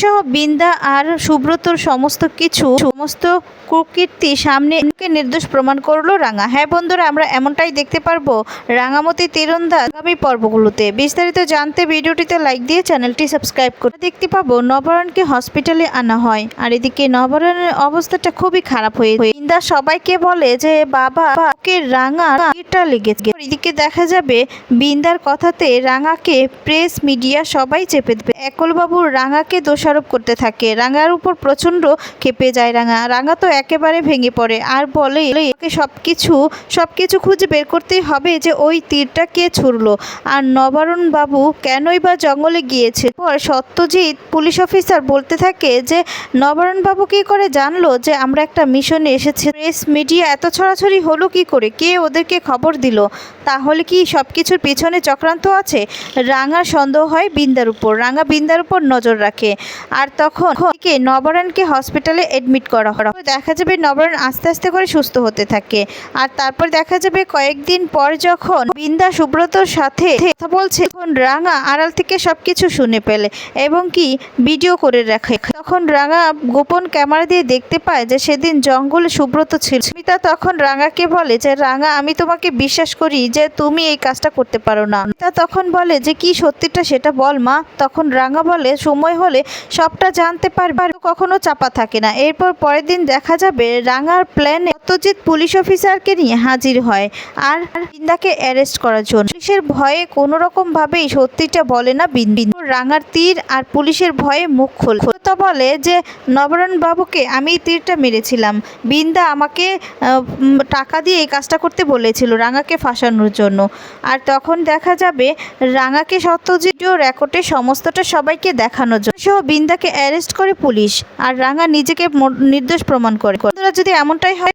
সহ বিন্দা আর সুব্রতর সমস্ত কিছু, সমস্ত কুকীর্তি সামনে নির্দোষ প্রমাণ করল রাঙা। হ্যাঁ বন্ধুরা, আমরা এমনটাই দেখতে পারব রাঙামতি তীরন্দাজ আগামী পর্বগুলোতে। বিস্তারিত জানতে ভিডিওটিতে লাইক দিয়ে চ্যানেলটি সাবস্ক্রাইব করে দেখতে পাবো নবরণকে হসপিটালে আনা হয়। আর এদিকে নবরণের অবস্থাটা খুবই খারাপ হয়ে বিন্দা সবাইকে বলে যে, বাবা ওকে রাঙা তীরটা লেগেছে। এদিকে দেখা যাবে বিন্দার কথাতে রাঙাকে প্রেস মিডিয়া সবাই চেপে দেবে একলবাবু রাঙাকে দোষারোপ করতে থাকে। রাঙার উপর প্রচণ্ড খেপে যায় রাঙা। রাঙা তো একেবারে ভেঙে পড়ে। আর বলে ওকে সব কিছু সব কিছু খুঁজে বের করতেই হবে যে ওই তীরটা কে ছুড়লো। আর নবারুণ বাবু কেনই বা জঙ্গলে গিয়েছে? পর সত্যজিৎ পুলিশ অফিসার বলতে থাকে যে নবারুণ বাবু কি করে জানলো যে আমরা একটা মিশনে এসেছি? প্রেস মিডিয়া এত ছড়াছড়ি হলো কি করে? কে ওদেরকে খবর দিল? তাহলে কি সব কিছুর পেছনে চক্রান্ত আছে? রাঙার সন্দেহ হয় বিন্দার উপর। রাঙা বিন্দার উপর নজর রাখে। আর তখন কে নবরণকে হসপিটালে এডমিট করা হয়। দেখা যাবে নবরণ আস্তে আস্তে করে সুস্থ হতে থাকে। আর তারপর দেখা যাবে কয়েকদিন পর যখন বিন্দা সুব্রতর সাথে কথা বলছে, তখন রাঙা আড়াল থেকে সবকিছু শুনে পেলে এবং কি ভিডিও করে রাখে। তখন রাঙা গোপন ক্যামেরা দিয়ে দেখতে পায় যে সেদিন জঙ্গলে সুব্রত ছিল। স্মিতা তখন রাঙাকে বলে যে, রাঙা, আমি তোমাকে বিশ্বাস করি যে তুমি এই কাজটা করতে পারো না। তা তখন বলে যে, কি সত্যিটা সেটা বল মা। তখন রাঙা বলে, সময় হলে সবটা জানতে পারবার কখনো চাপা থাকে না। এরপর পরের দিন দেখা যাবে রাঙার প্ল্যানে সত্যজিৎ পুলিশ অফিসারকে নিয়ে হাজির হয় আর বিন্দাকে অ্যারেস্ট করার জন্য। পুলিশের ভয়ে কোনো রকম ভাবেই সত্যিটা বলে না বিন বিন রাঙার তীর আর পুলিশের ভয়ে মুখ খোল। বলে যে বাবুকে আমি তীরটা মেরেছিলাম। বিন্দা আমাকে টাকা দিয়ে এই কাজটা করতে বলেছিল রাঙাকে ফাঁসানোর জন্য। আর তখন দেখা যাবে রাঙাকে সত্যজিৎ রেকর্ডে সমস্তটা সবাইকে দেখানোর জন্য। সহ বিন্দাকে অ্যারেস্ট করে পুলিশ। আর রাঙা নিজেকে নির্দোষ প্রমাণ করে। যদি এমনটাই হয়